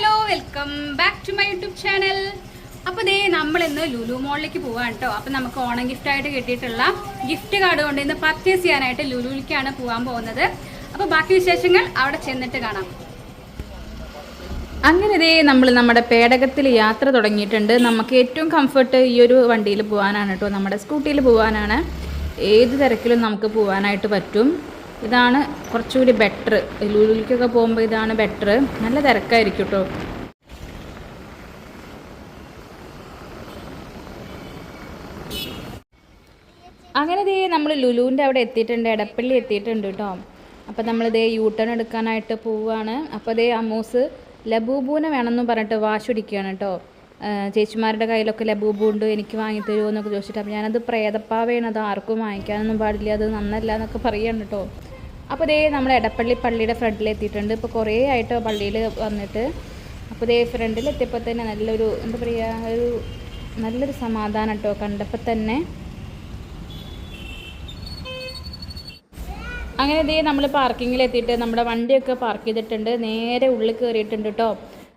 Hello welcome back to my YouTube channel. അപ്പോൾ ദേ നമ്മൾ ഇന്ന് ലുലു മോളിലേക്ക് പോവാണ് കേട്ടോ അപ്പോൾ നമുക്ക് ഓണം ഗിഫ്റ്റ് ആയിട്ട് കിട്ടിയിട്ടുള്ള ഗിഫ്റ്റ് കാർഡ് കൊണ്ട് ഇന്ന് പർച്ചേസ് ചെയ്യാനായിട്ട് ലുലുവിലേക്കാണ് പോവാൻ പോകുന്നത്. അപ്പോൾ ബാക്കി വിശേഷങ്ങൾ അവിടെ ചെന്നിട്ട് കാണാം. അങ്ങനെ ദേ നമ്മൾ നമ്മുടെ പേടകത്തിൽ യാത്ര തുടങ്ങിയിട്ടുണ്ട്. നമുക്ക് ഏറ്റവും കംഫർട്ട് ഈ ഒരു വണ്ടിയിൽ പോകാനാണ് കേട്ടോ നമ്മുടെ സ്കൂട്ടിയിൽ പോകാനാണ് ഏത് തിരക്കിലും നമുക്ക് പോകാനായിട്ട് പറ്റും. ഇതാണ് കുറച്ചുകൂടി ബെറ്റർ ലുലുലിക്കൊക്കെ പോകുമ്പോൾ ഇതാണ് ബെറ്റർ നല്ല തിരക്കായിരിക്കും കേട്ടോ അങ്ങനെ ദേ നമ്മൾ ലുലുവിന്റെ അവിടെ എത്തിയിട്ടുണ്ട് എടപ്പള്ളി എത്തിയിട്ടുണ്ട് കേട്ടോ അപ്പോൾ നമ്മൾ ദേ ടേൺ എടുക്കാനായിട്ട് പോവുകയാണ് അപ്പോൾ ദേ അമ്മൂസ് ലബൂബൂനെ വേണമെന്ന് പറഞ്ഞിട്ട് വാശി പിടിക്കുകയാണ് കേട്ടോ ചേച്ചിമാരുടെ കയ്യിലൊക്കെ ലബൂബു ഉണ്ട് എനിക്ക് വാങ്ങി തരുമോ എന്നൊക്കെ ചോദിച്ചിട്ട് അപ്പോൾ ഞാനത് പ്രേതപ്പാവയാണ് അത് ആർക്കും വാങ്ങിക്കാനൊന്നും പാടില്ല അത് നന്നല്ല എന്നൊക്കെ പറയണം കേട്ടോ അപ്പോൾ ഇതേ നമ്മൾ ഇടപ്പള്ളി പള്ളിയുടെ ഫ്രണ്ടിൽ എത്തിയിട്ടുണ്ട് ഇപ്പോൾ കുറേ ആയിട്ട് പള്ളിയിൽ വന്നിട്ട്. അപ്പോൾ ഇതേ ഫ്രണ്ടിൽ എത്തിയപ്പോൾ തന്നെ നല്ലൊരു എന്താ പറയുക ഒരു നല്ലൊരു സമാധാനം കേട്ടോ കണ്ടപ്പോൾ തന്നെ. അങ്ങനെ ഇതേ നമ്മൾ പാർക്കിങ്ങിൽ എത്തിയിട്ട് നമ്മുടെ വണ്ടിയൊക്കെ പാർക്ക് ചെയ്തിട്ടുണ്ട് നേരെ ഉള്ളിൽ കയറിയിട്ടുണ്ട് കേട്ടോ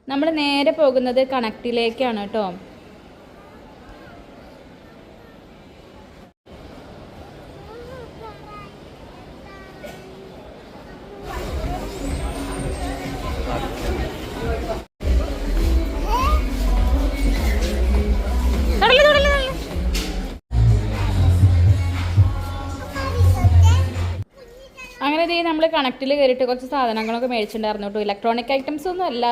നമ്മൾ നേരെ പോകുന്നത് കണക്റ്റിലേക്കാണ് കേട്ടോ. അങ്ങനെ നമ്മൾ കണക്റ്റിൽ കയറിയിട്ട് കുറച്ച് സാധനങ്ങളൊക്കെ മേടിച്ചിട്ടുണ്ടായിരുന്നു കേട്ടോ. ഇലക്ട്രോണിക് ഐറ്റംസ് ഒന്നും അല്ല.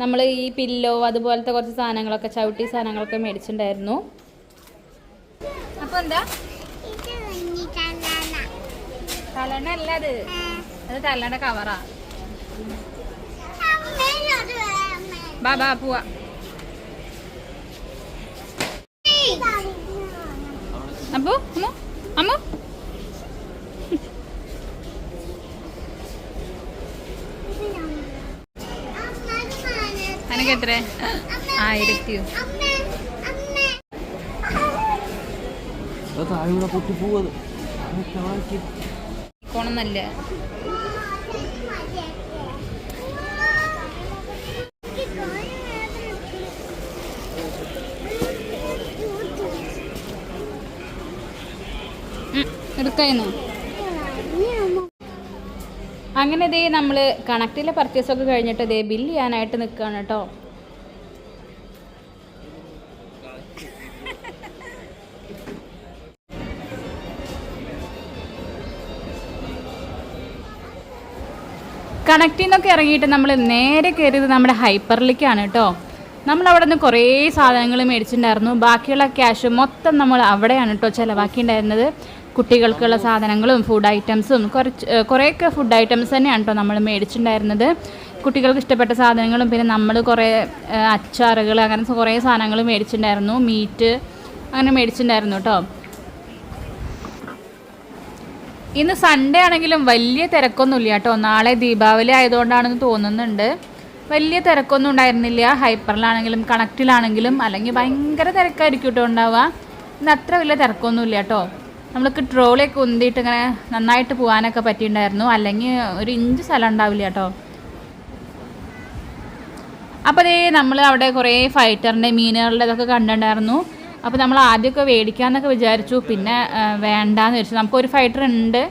നമ്മൾ ഈ പില്ലോ അതുപോലത്തെ കുറച്ച് സാധനങ്ങളൊക്കെ ചവിട്ടി സാധനങ്ങളൊക്കെ മേടിച്ചിട്ടുണ്ടായിരുന്നു. അപ്പോൾ എന്താ? തലണ അല്ല അത് അത് തലയുടെ കവറാ ബാ ബാ പോവാ. അപ്പോ അമ്മോ അമ്മോ. അനക്ക് എത്ര ആയിരത്തിയോ കോണമെന്നല്ല എടുക്കായിരുന്നു? അങ്ങനെ ഇതേ നമ്മൾ കണക്റ്റിലെ പർച്ചേസ് ഒക്കെ കഴിഞ്ഞിട്ട് ഇതേ ബില്ല് ചെയ്യാനായിട്ട് നിൽക്കുകയാണ് കേട്ടോ കണക്റ്റിൽ നിന്നൊക്കെ ഇറങ്ങിയിട്ട് നമ്മൾ നേരെ കയറിയത് നമ്മുടെ ഹൈപ്പറിലേക്കാണ് കേട്ടോ നമ്മൾ അവിടെ നിന്ന് കുറേ സാധനങ്ങൾ മേടിച്ചിട്ടുണ്ടായിരുന്നു. ബാക്കിയുള്ള ക്യാഷ് മൊത്തം നമ്മൾ അവിടെയാണ് കേട്ടോ ചിലവാക്കിയിട്ടുണ്ടായിരുന്നത്. കുട്ടികൾക്കുള്ള സാധനങ്ങളും ഫുഡ് ഐറ്റംസും കുറച്ച് കുറേയൊക്കെ ഫുഡ് ഐറ്റംസ് തന്നെയാണ് കേട്ടോ നമ്മൾ മേടിച്ചിട്ടുണ്ടായിരുന്നത്. കുട്ടികൾക്ക് ഇഷ്ടപ്പെട്ട സാധനങ്ങളും പിന്നെ നമ്മൾ കുറേ അച്ചാറുകൾ അങ്ങനെ കുറേ സാധനങ്ങൾ മേടിച്ചിട്ടുണ്ടായിരുന്നു. മീറ്റ് അങ്ങനെ മേടിച്ചിട്ടുണ്ടായിരുന്നു കേട്ടോ ഇന്ന് സൺഡേ ആണെങ്കിലും വലിയ തിരക്കൊന്നുമില്ല കേട്ടോ നാളെ ദീപാവലി ആയതുകൊണ്ടാണെന്ന് തോന്നുന്നുണ്ട്. വലിയ തിരക്കൊന്നും ഉണ്ടായിരുന്നില്ല. ഹൈപ്പറിലാണെങ്കിലും കണക്റ്റിലാണെങ്കിലും അല്ലെങ്കിൽ ഭയങ്കര തിരക്കായിരിക്കും കേട്ടോ ഉണ്ടാവുക. ഇന്ന് അത്ര വലിയ തിരക്കൊന്നുമില്ല കേട്ടോ നമ്മൾക്ക് ട്രോളിയൊക്കെ ഉന്തിയിട്ട് ഇങ്ങനെ നന്നായിട്ട് പോകാനൊക്കെ പറ്റിയിട്ടുണ്ടായിരുന്നു. അല്ലെങ്കിൽ ഒരു ഇഞ്ച് സ്ഥലം ഉണ്ടാവില്ല കേട്ടോ. അപ്പോൾ അതേ നമ്മൾ അവിടെ കുറേ ഫൈറ്ററിന്റെ മീനുകളുടെ ഇതൊക്കെ കണ്ടിട്ടുണ്ടായിരുന്നു. അപ്പോൾ നമ്മൾ ആദ്യമൊക്കെ മേടിക്കാമെന്നൊക്കെ വിചാരിച്ചു. പിന്നെ വേണ്ടാന്ന് വിചാരിച്ചു. നമുക്കൊരു ഫൈറ്റർ ഉണ്ട്.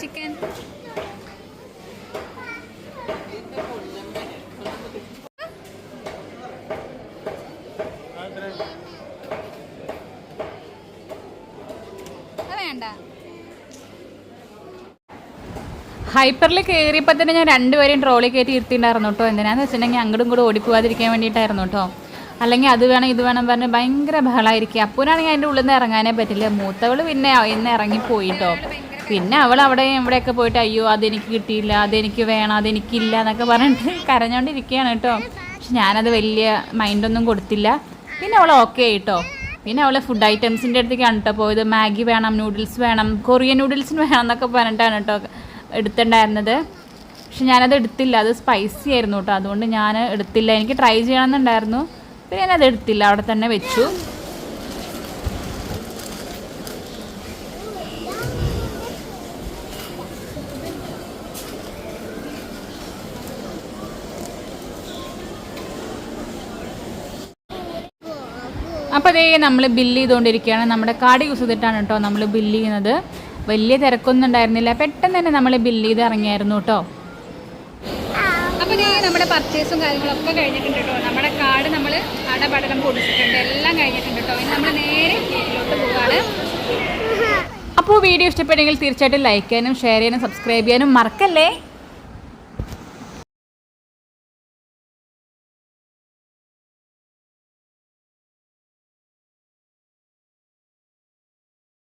ചിക്കൻ ഹൈപ്പറിൽ കയറിയപ്പോൾ തന്നെ ഞാൻ രണ്ടുപേരെയും ട്രോളി കയറ്റി ഇരുത്തിയിട്ടുണ്ടായിരുന്നു കേട്ടോ. എന്തിനാന്ന് വെച്ചിട്ടുണ്ടെങ്കിൽ അങ്ങോട്ടും കൂടെ ഓടിപ്പോവാതിരിക്കാൻ വേണ്ടിയിട്ടായിരുന്നു കേട്ടോ. അല്ലെങ്കിൽ അത് വേണം ഇത് വേണം പറഞ്ഞ് ഭയങ്കര ബഹളമായിരിക്കും അപ്പൂനാണെങ്കിൽ അതിന്റെ ഉള്ളിൽ നിന്ന് ഇറങ്ങാനേ പറ്റില്ല. മൂത്തവൾ പിന്നെ ഇന്ന് ഇറങ്ങിപ്പോയി കേട്ടോ. പിന്നെ അവൾ അവിടെ ഇവിടെയൊക്കെ പോയിട്ട് അയ്യോ അതെനിക്ക് കിട്ടിയില്ല അതെനിക്ക് വേണം അതെനിക്കില്ല എന്നൊക്കെ പറഞ്ഞിട്ട് കരഞ്ഞോണ്ടിരിക്കുകയാണ് കേട്ടോ. പക്ഷെ ഞാനത് വലിയ മൈൻഡൊന്നും കൊടുത്തില്ല. പിന്നെ അവൾ ഓക്കെ ആയിട്ടോ പിന്നെ അവളെ ഫുഡ് ഐറ്റംസിന്റെ അടുത്തേക്കാണ് കേട്ടോ പോയത്. മാഗി വേണം നൂഡിൽസ് വേണം കൊറിയൻ നൂഡിൽസിന് വേണം എന്നൊക്കെ പറഞ്ഞിട്ടാണ് കേട്ടോ എടുത്തിട്ടുണ്ടായിരുന്നത്. പക്ഷെ ഞാനത് എടുത്തില്ല. അത് സ്പൈസി ആയിരുന്നു കേട്ടോ. അതുകൊണ്ട് ഞാൻ എടുത്തില്ല. എനിക്ക് ട്രൈ ചെയ്യണമെന്നുണ്ടായിരുന്നു. പിന്നെ ഞാനത് എടുത്തില്ല. അവിടെ തന്നെ വെച്ചു. അപ്പോൾ അതേ നമ്മൾ ബില്ല് ചെയ്തുകൊണ്ടിരിക്കുകയാണ്. നമ്മുടെ കാർഡ് യൂസ് ചെയ്തിട്ടാണ് കേട്ടോ നമ്മൾ ബില്ല് ചെയ്യുന്നത്. വലിയ തിരക്കൊന്നും ഉണ്ടായിരുന്നില്ല. പെട്ടെന്ന് തന്നെ നമ്മൾ ബില്ല് ചെയ്ത് ഇറങ്ങിയായിരുന്നു കേട്ടോ. അപ്പോൾ നമ്മുടെ പർച്ചേസും കാര്യങ്ങളൊക്കെ കഴിഞ്ഞിട്ടുണ്ട് കേട്ടോ. നമ്മുടെ കാർഡ് നമ്മൾ അടപടലം പൊടിച്ചിട്ടുണ്ട്. എല്ലാം കഴിഞ്ഞിട്ടുണ്ട് കേട്ടോ. ഇനി നമ്മൾ നേരെ വീട്ടിലോട്ട് പോവാണ്. അപ്പോൾ വീഡിയോ ഇഷ്ടപ്പെട്ടെങ്കിൽ തീർച്ചയായിട്ടും ലൈക്ക് ചെയ്യാനും ഷെയർ ചെയ്യാനും സബ്സ്ക്രൈബ് ചെയ്യാനും മറക്കല്ലേ?